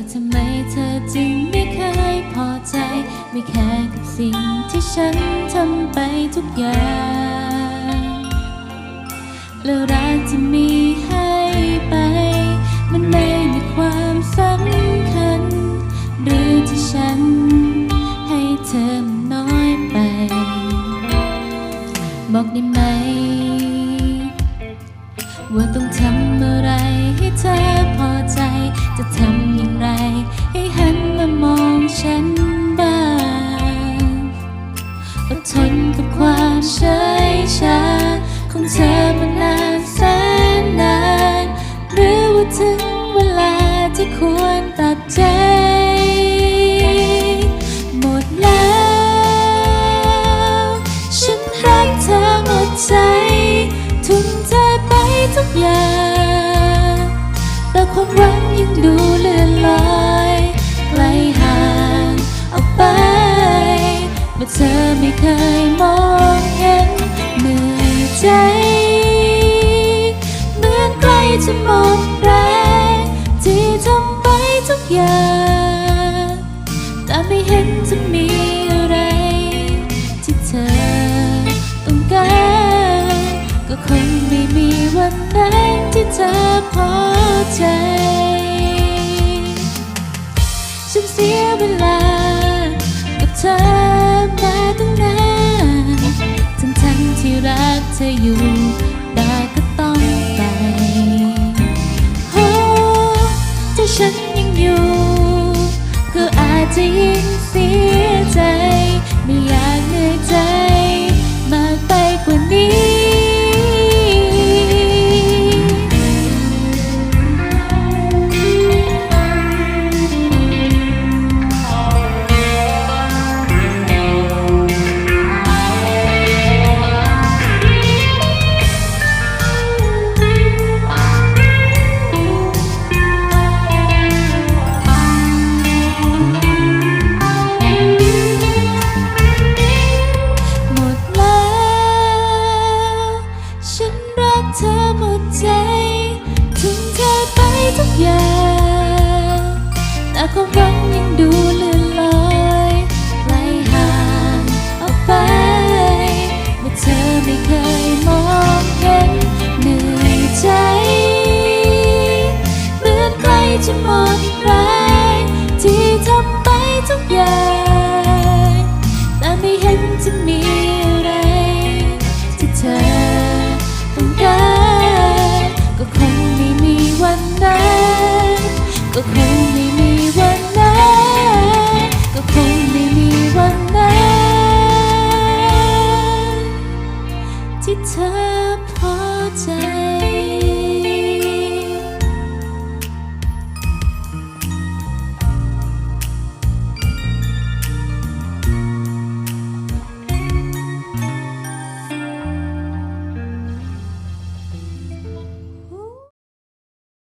ว่าทำไมเธอจึงไม่เคยพอใจ ไม่แค่กับสิ่งที่ฉันทำไปทุกอย่างแล้วรักที่มีให้ไป มันไม่มีความสำคัญ หรือที่ฉัน ให้เธอมันน้อยไป บอกได้ไหม อดทนกับความเฉยชาของเธอมานานแสนนาน หรือว่าถึงเวลาที่ควรตัดใจหมดแล้ว ฉันรักเธอหมดใจทุ่มเทไปทุกอย่าง แต่ความหวังยังดูเลือน เธอไม่เคยมองเห็นเหนื่อยใจ เหมือนใกล้จะหมดแรงที่ทำไปทุกอย่าง แต่ไม่เห็นจะมีอะไร ที่เธอต้องการ ก็คงไม่มีวันนั้นที่เธอพอ ธออยู่แต่ก็ต้องไปโอ้ถ้าฉันยังอยู่ ก็อาจจะยิ่ง ทุกอย่างแต่ความหวังยังดูเลื่อนลอยไกลห่างออกไปเมื่อเธอไม่เคยมองเห็นเหนื่อยใจเหมือนใกล้จะหมดแรงที่ทำไปทุกอย่างแต่ไม่เห็นจะมี